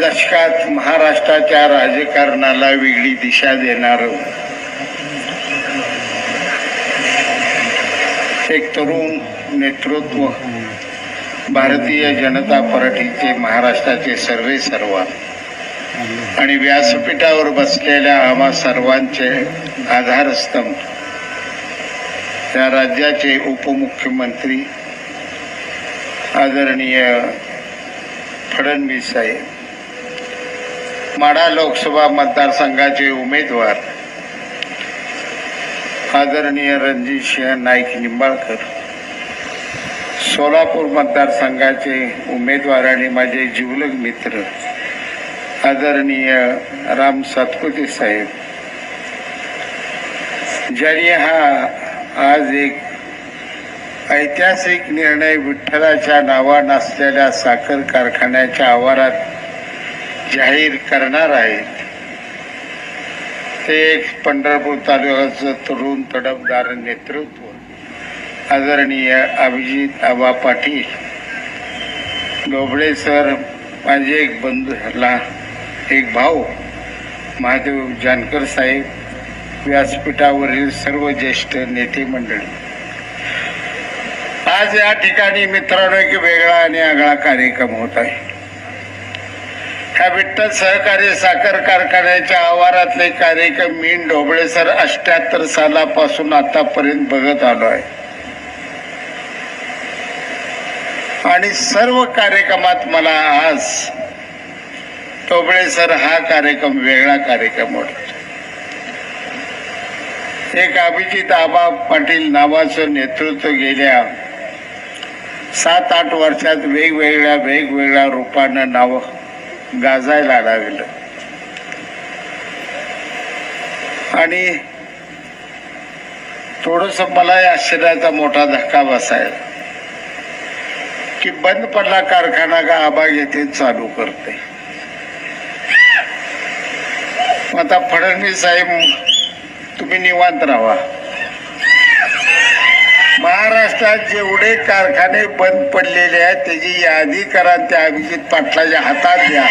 दशकात महाराष्ट्राच्या राजकारणाला वेगळी दिशा देणार. एक तरुण नेतृत्व. भारतीय जनता पार्टीचे महाराष्ट्राचे सर्वे सर्व आणि व्यासपीठावर बसलेल्या आम्हा सर्वांचे आधारस्तंभ. त्या राज्याचे उपमुख्यमंत्री आदरणीय फडणवीस साहेब. माढा लोकसभा मतदारसंघाचे उमेदवार आदरणीय रणजित सिंह नाईक निंबाळकर. सोलापूर मतदारसंघाचे उमेदवार आणि माझे जिवलग मित्र आदरणीय राम सातपुते साहेब. ज्यांनी हा आज एक ऐतिहासिक निर्णय विठ्ठलाच्या नावानं असलेल्या साखर कारखान्याच्या आवारात जाहीर करणार आहेत. ते एक पंढरपूर तालुक्याचं तरुण तडफदार नेतृत्व आदरणीय अभिजित आबा पाटील. डोबळे सर माझे एक बंधू ला एक भाऊ महादेव जानकर साहेब व्यासपीठावरील सर्व ज्येष्ठ नेते मंडळी. आज या ठिकाणी मित्रांनो एक वेगळा आणि आगळा कार्यक्रम होत आहे. ह्या विठ्ठल सहकारी साखर कारखान्याच्या आवारातले कार्यक्रम मी ढोबळे सर अष्ट्याहत्तर सालापासून आतापर्यंत बघत आलो आहे. आणि सर्व कार्यक्रमात मला आज ढोबळे सर हा कार्यक्रम वेगळा कार्यक्रम वाटतो. एक अभिजित आबा पाटील नावाचं नेतृत्व गेल्या सात आठ वर्षात वेगवेगळ्या वेगवेगळ्या रूपानं नावं गाजायला लागलं आणि थोडस मला आश्चर्याचा मोठा धक्का बसायला. की बंद पडला कारखाना का आबा घेते चालू करते? आता फडणवीस साहेब तुम्ही निवांत राहा. महाराष्ट्रात जेवढे कारखाने बंद पडलेले आहेत त्याची यादी करा त्या अभिजित पाटलाच्या हातात द्या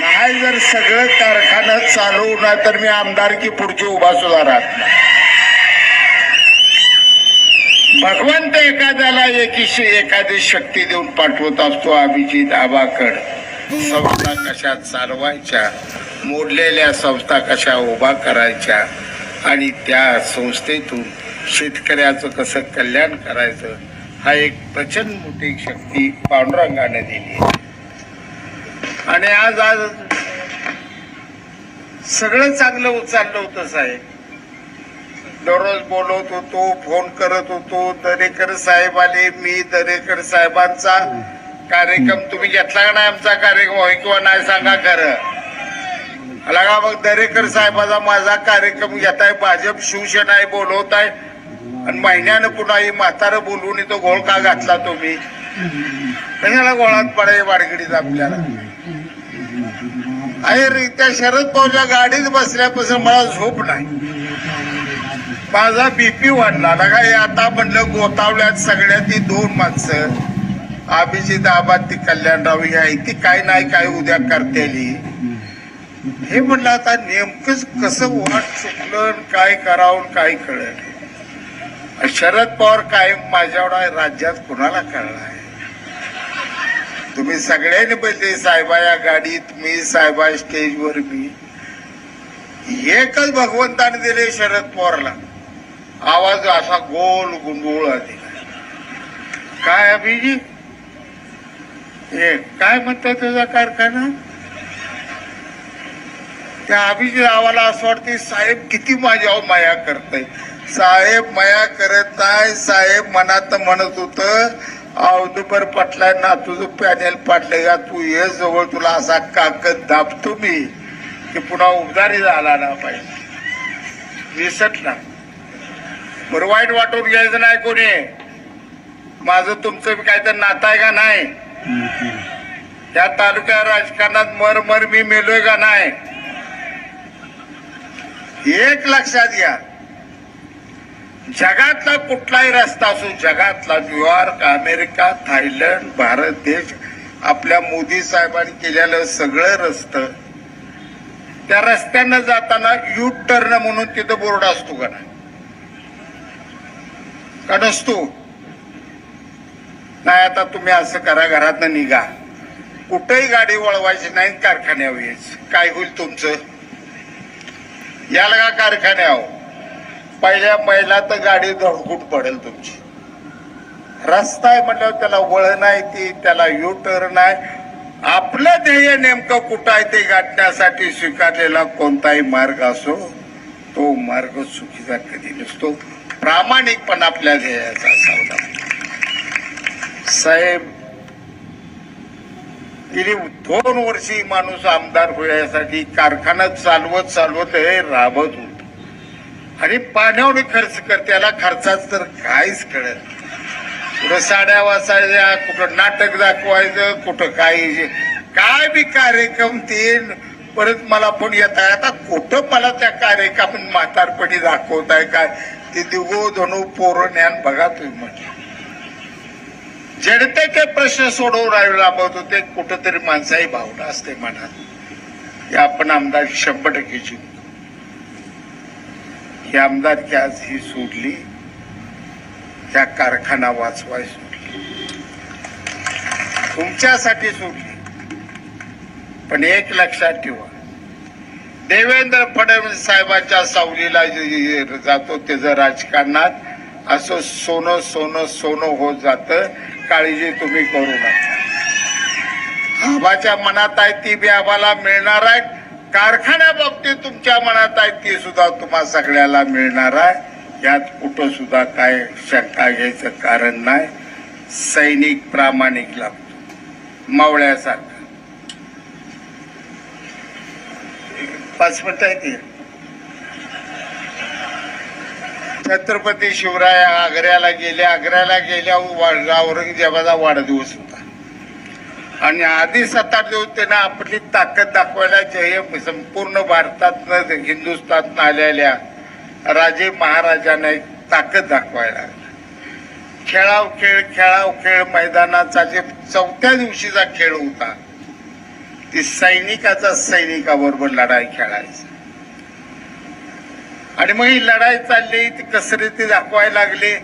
नाही जर सगळं कारखाना चालू होणार तर मी आमदारकी पुढची उभा सुद्धा राहत नाही. भगवंत एखाद्याला एकीशी एखादी शक्ती देऊन पाठवत असतो अभिजित आबाकड संस्था कशा चालवायच्या मोडलेल्या संस्था कशा उभा करायच्या आणि त्या संस्थेतून शेतकऱ्याचं कसं कल्याण करायचं हा एक प्रचंड मोठी शक्ती पांडुरंगाने दिली आहे. आणि आज आज सगळं चांगलं उचललं होतं साहेब. दररोज बोलवत होतो फोन करत होतो दरेकर साहेब आले मी दरेकर साहेबांचा कार्यक्रम तुम्ही घेतला का नाही आमचा कार्यक्रम? होय किंवा नाही सांगा खरं. का मग दरेकर साहेबाचा माझा कार्यक्रम घेताय भाजप शिवसेना आहे आणि महिन्यानं पुन्हा ही म्हातारं बोलवून तो घोळ का घातला तुम्ही? कशाला गोळात पडाय वाडगडीत आपल्याला? अरे त्या शरद पवारच्या गाडीत बसल्यापासून मला झोप नाही. माझा बीपी वाढला. ना काय आता म्हणलं गोतावल्यात सगळ्यात ती दोन माणसं. अभिजित आबा ती कल्याणराव ही आहे. ती काय नाही काय उद्या करतेली हे म्हणलं आता नेमकंच कसं वाट चुकलं काय करावं काय कळलं? शरद पवार कायम माझ्यावर राज्यात कुणाला कळणार आहे? तुम्ही सगळ्यांनी पहिले साहेबा या गाडीत मी साहेबा स्टेजवर मी. एकच भगवंताने दिले शरद पवारला. आवाज असा गोल गुंडुळा दिला काय अभिजी? हे काय म्हणतात तुझा कारखाना? त्या अभिजी आवाला असं वाटते साहेब किती माझ्यावर माया करताय साहेब माया करत नाही. साहेब मनात म्हणत होत औदुबर पटलाय ना तुझं पॅनेल पाडलंय का तू ये जवळ तुला असा काकद दाबतो मी की पुन्हा उबदारी झाला ना पाहिजे. विसटला बरं वाईट वाटून घ्यायचं नाही कोणी. माझं तुमचं काय तर नातं आहे का नाही? त्या तालुक्या राजकारणात मर मर मी मेलोय का नाही? एक लक्षात घ्या. जगातला कुठलाही रस्ता असो जगातला न्यूयॉर्क अमेरिका थायलंड भारत देश आपल्या मोदी साहेबांनी केलेलं सगळं रस्त त्या रस्त्यानं जाताना यू टर्न म्हणून तिथं बोर्ड असतो का नाही? का नसतो? नाही आता तुम्ही असं करा घरातनं निघा. कुठेही गाडी वळवायची नाही कारखान्यावर यायची. काय होईल तुमचं? याला का कारखान्यावर? पहिल्या महिला तर गाडी धडकूट पडेल तुमची. रस्ता आहे म्हटल्यावर त्याला वळण आहे ती त्याला यू टर्न आहे आपलं ध्येय नेमकं कुठं आहे ते गाठण्यासाठी स्वीकारलेला कोणताही मार्ग असो तो मार्ग चुकीचा कधी नसतो. प्रामाणिकपण आपल्या ध्येयाचा असावा. साहेब गेली दोन वर्षी माणूस आमदार होण्यासाठी कारखाना चालवत चालवत हे राबत होत. आणि पाण्यावर खर्च कर त्याला खर्चाच तर काहीच कळत कुठं साड्या वाचायच्या कुठं नाटक दाखवायचं कुठं काही काय बी कार्यक्रम ते परत मला पण येत आहे आता कुठं मला त्या कार्यक्रम म्हातारपणी दाखवताय काय? ते दिगो धनु पोरं ज्ञान बघा तुम्ही म्हटलं. जनतेचे प्रश्न सोडवून राबवत होते कुठंतरी माणसाही भावना असते मनात. हे आपण आमदार शंभर टक्के जिंकू ही आमदारकी आज ही सोडली त्या कारखाना वाचवाय सोडली. तुमच्यासाठी सोडली. पण एक लक्षात ठेवा देवेंद्र फडणवीस साहेबांच्या सावलीला जे- जातो त्याचं राजकारणात असं सोनं सोनं सोनं होत जातं काळजी तुम्ही करू नका. आबाच्या मनात आहे ती बी आबाला मिळणार आहे कारखान्या बाबतीत तुमच्या मनात आहे ती सुद्धा तुम्हा सगळ्याला मिळणार आहे. यात कुठं सुद्धा काय शंका घ्यायचं कारण नाही. सैनिक प्रामाणिक लागतो. मावळ्यासारखं. पाच मिनिट आहे ते छत्रपती शिवराय आग्र्याला गेले आग्र्याला गेल्या औरंगजेबाचा वाढदिवस होता. आणि आधी सात आठ दिवस त्यांना आपली ताकद दाखवायला जे संपूर्ण भारतात हिंदुस्थान आलेल्या राजे महाराजांना एक ताकद दाखवायला लागली. खेळाव खेळ खेळाव खेळ मैदानाचा जे चौथ्या दिवशीचा खेळ होता ती सैनिकाचा सैनिकाबरोबर लढाई खेळायचा. आणि मग ही लढाई चालली ती कसरती दाखवायला लागली.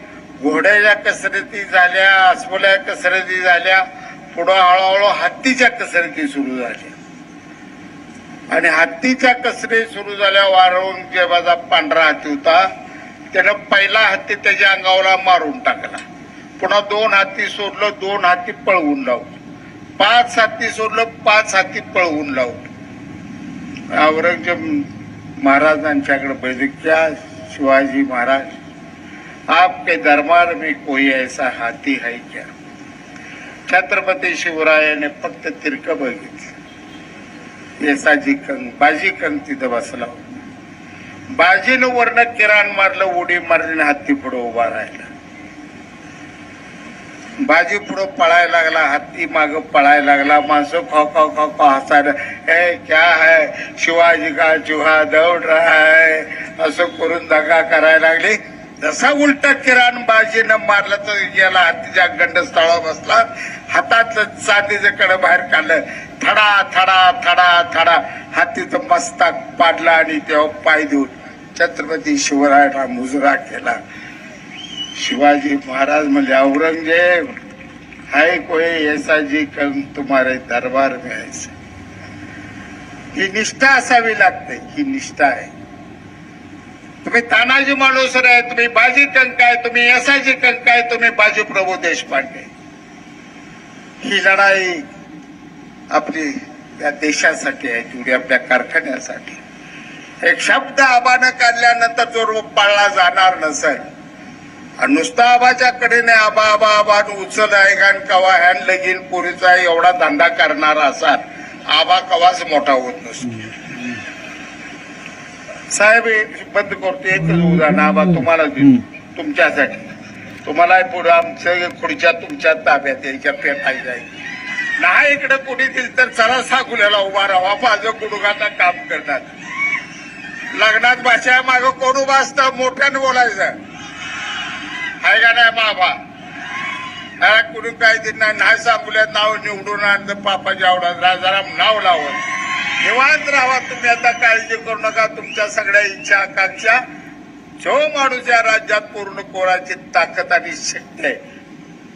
घोड्याच्या कसरती झाल्या अस्वल्या कसरती झाल्या. पुढं हळूहळू हत्तीच्या कसरती सुरू झाल्या आणि हत्तीच्या कसरी सुरू झाल्या औरंगजेबाचा पांढरा हत्ती होता त्यानं पहिला हत्ती त्याच्या अंगावला मारून टाकला. पुन्हा दोन हत्ती सोडलं दोन हत्ती पळवून लावलं पाच हत्ती सोडलं पाच हत्ती पळवून लावलं औरंगजेब महाराजांच्याकडे बघितलं क्या शिवाजी महाराज आपके दरबार में कोई ऐसा हाथी है क्या? छत्रपती शिवरायाने फक्त तिरक बघितलं. येसाजी कंग बाजी कंग तिथं बसला बाजीनं वर्ण किराण मारलं उडी मारली हत्ती पुढे उभा राहिला. बाजी पुढं पळायला लागला हत्ती माग पळायला लागला माणसं खो खो खो खो हसायला हे क्या है? शिवाजी का चुहा दौड रहा है? असं करून दगा करायला लागली. जसा उलटा किराण बाजीनं मारलं तर याला हत्तीच्या गंडस्थळावर बसला. हातातलं चांदीचं कडं बाहेर काढलं. थडा थडा थडा थडा. हत्तीचं मस्तक पाडला आणि तेव्हा पाय देऊन छत्रपती शिवरायांना मुजरा केला. शिवाजी महाराज म्हणजे औरंगजेब हाय कोई ऐसा जी कम तुम्हारे दरबार में ऐसे. ही निष्ठा असावी लागते ही निष्ठा आहे. तुम्ही तानाजी माणूसर आहे तुम्ही बाजी कंक आहे तुम्ही यसाजी कंक आहे तुम्ही बाजी प्रभू देशपांडे. ही लढाई आपली त्या देशासाठी आहे तेवढी आपल्या कारखान्यासाठी. एक शब्द आबानं काढल्यानंतर जो रोप पाळला जाणार नसेल आणि नुसता आबाच्या कडेने आबा आबा आबा उचल आहे कारण कवा हॅन लगीन पोरीचा एवढा धंदा करणारा असाल आबा कवाच मोठा होत नसतो. साहेब बंद करतो एकच उदाहरण आबा तुम्हाला तुमच्यासाठी. तुम्हाला पुढे आमचं खुर्च्या तुमच्या ताब्यात यायच्या पेटायच्या आहेत. नाही इकडे कोणी दिल तर चला साकुल्याला उभा राहा. माझं गुडघाचा काम करणार लग्नात भाषा माग कोण उभा असतं? मोठ्यानं बोलायचं. आहे का नाही बाबा? कुणी काय ते नाही. सांगूल्यात नाव निवडून आणलं पापाच्या आवडात राजाराम नाव लावत. निवांत राहा. तुम्ही आता काळजी करू नका. तुमच्या सगळ्या इच्छा आकांक्षा जो माणूस या राज्यात पूर्ण कोणाची ताकद आणि शक्ती आहे.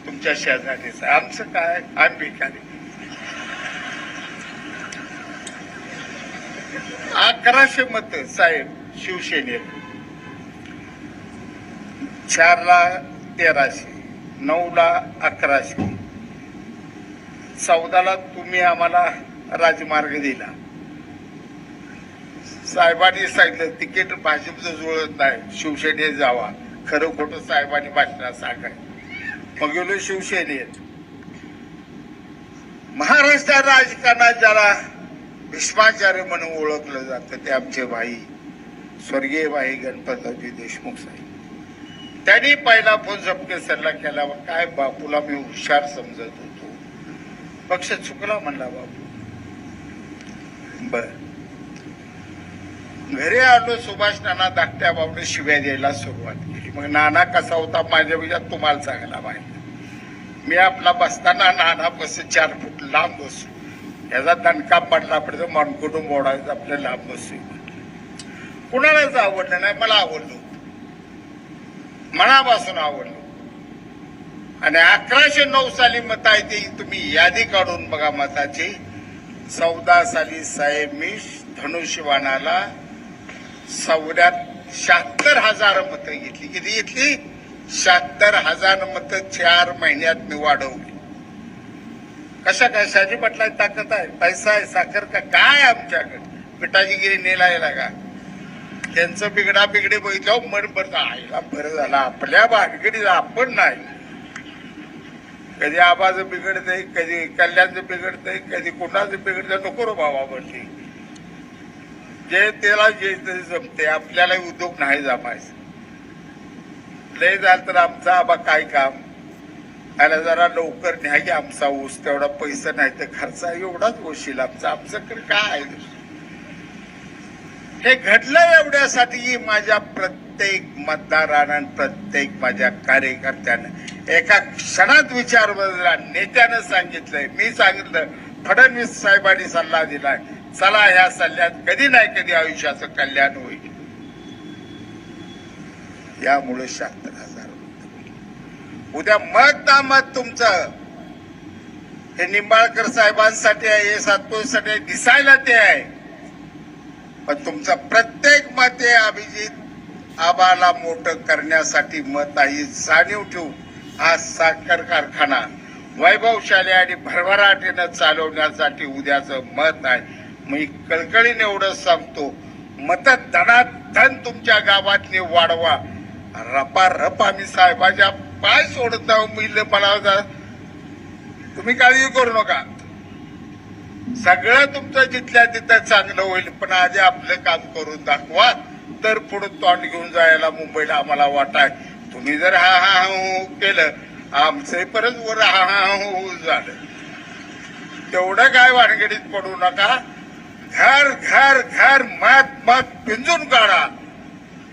तुमच्या शेजारीच आमचं काय? आम्ही भिकारी अकराशे मत साहेब शिवसेनेत. चारला तेराशे नऊ ला अकराशे. चौदाला तुम्ही आम्हाला राजमार्ग दिला. साहेबांनी सांगितलं तिकीट भाजपचं जुळत नाही शिवसेनेत जावा. खरं खोटं साहेबांनी भाषणात सांगाय मग गेलो शिवसेनेत. महाराष्ट्र राजकारणात ज्याला भीष्माचार्य म्हणून ओळखलं जातं ते आमचे भाई स्वर्गीय भाई गणपतरावजी देशमुख साहेब. त्यांनी पहिला फोन झपके सल्ला केला व काय बापूला मी हुशार समजत होतो. पक्ष चुकला म्हणला बापू. बर. घरी आलो सुभाष नाना धाकट्या बाबूने शिव्या द्यायला सुरुवात केली. मग नाना कसा होता माझ्या विचार तुम्हाला चांगला माहिती मी आपला बसताना नाना बस चार फूट लांब बसू याचा दणका पडला पडतो मनकुटून मोडायचं आपल्या लांब बसू कुणालाच आवडलं नाही मला आवडलं मनापासून आवडलं आणि अकराशे नऊ साली मत आहे ती तुम्ही यादी काढून बघा मताची. चौदा साली साहेब मी धनुष्यवाणाला सवड्यात शहात्तर हजार मतं घेतली. किती घेतली? शहात्तर हजार मतं चार महिन्यात मी वाढवली. कशा काय? शाजी पटला ताकद आहे. पैसा आहे साखर का? काय आमच्याकडे? पिठाची गिरी नेलायला का? त्यांचं बिगडा बिगडे बघितलं मन बरं आईला बरं झालं. आपल्या भानगडीत आपण नाही. कधी आबाचं बिघडतंय कधी कल्याणचं बिघडतंय कधी कुणाचं बिघडतंय नको रो बाबा म्हणते जे त्याला जे जमते आपल्याला उद्योग नाही जमायचं. लय झालं तर आमचा आबा काय काम? त्याला जरा लवकर न्या की आमचा ऊस तेवढा पैसा नाही तर खर्च एवढाच होशील आमचा. आमच्याकडे काय आहे हे घडलं एवढ्यासाठी माझ्या प्रत्येक मतदारानं प्रत्येक माझ्या कार्यकर्त्यानं एका क्षणात विचार बदला नेत्यानं सांगितलंय मी सांगितलं फडणवीस साहेबांनी सल्ला दिलाय. चला ह्या सल्ल्यात कधी नाही कधी आयुष्याचं कल्याण होईल. यामुळे शहात्तर हजार उद्या मत ना मत तुमचं हे निंबाळकर साहेबांसाठी आहे हे सातपुतेसाठी आहे दिसायला ते आहे. पण तुमचं प्रत्येक मत हे अभिजित आबाला मोठं करण्यासाठी मत आहे जाणीव ठेवू हा साखर कारखाना वैभवशाली आणि भरभराटीनं चालवण्यासाठी उद्याचं मत आहे मी कळकळीने एवढं सांगतो मत धनाधन तुमच्या गावातली वाढवा. रपा रप आम्ही साहेबाच्या पाय सोडत आहो मिळलं मला जा- तुम्ही काळजी करू नका. सगळं तुमचं जिथल्या तिथं चांगलं होईल पण आधी आपलं काम करून दाखवा. तर पुढे तोंड घेऊन जायला मुंबईला आम्हाला वाटाय. तुम्ही जर हा हा हा हो, हो, केलं आमचे परत वर हा हो, हो, झालं. तेवढं काय वानगडीत पडू नका. घर घर घर मत मत पिंजून काढा.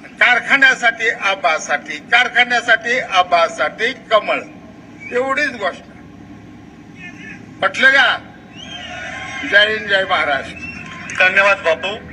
कारखान्यासाठी आबासाठी कारखान्यासाठी आबासाठी कमळ. एवढीच गोष्ट. पटलं का? जय हिंद जय महाराष्ट्र. धन्यवाद बापू.